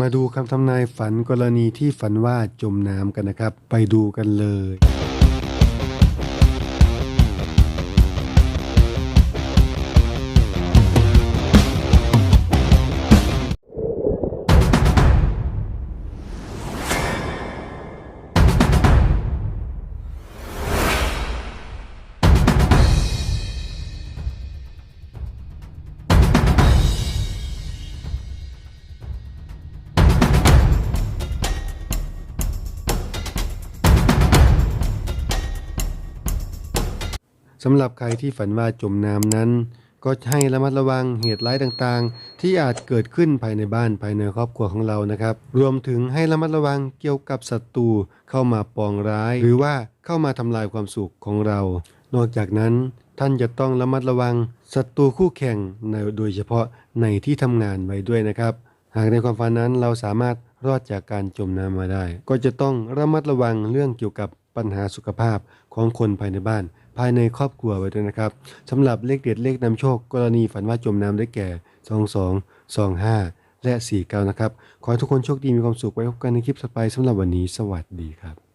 มาดูคำทำนายฝันกรณีที่ฝันว่าจมน้ำกันนะครับ ไปดูกันเลย สำหรับใครที่ฝันว่าจมน้ำนั้น ก็ให้ระมัดระวังเหตุร้ายต่างๆ ที่อาจเกิดขึ้นภายในบ้านภายในครอบครัวของเรานะครับ รวมถึงให้ระมัดระวังเกี่ยวกับศัตรูเข้ามาปองร้าย หรือว่าเข้ามาทำลายความสุขของเรา นอกจากนั้นท่านจะต้องระมัดระวังศัตรูคู่แข่งในโดยเฉพาะในที่ทำงานไว้ด้วยนะครับ หากในความฝันนั้นเราสามารถรอดจากการจมน้ำมาได้ ก็จะต้องระมัดระวังเรื่องเกี่ยวกับปัญหาสุขภาพของคนภายในบ้าน ภายในครอบครัวไว้ด้วยนะครับสำหรับเลขเด็ดเลขนำโชค กรณีฝันว่าจมน้ำได้แก่ 22 25 และ 49 นะครับ ขอให้ทุกคนโชคดีมีความสุขไว้พบกันในคลิปสไปสำหรับวันนี้ สวัสดีครับ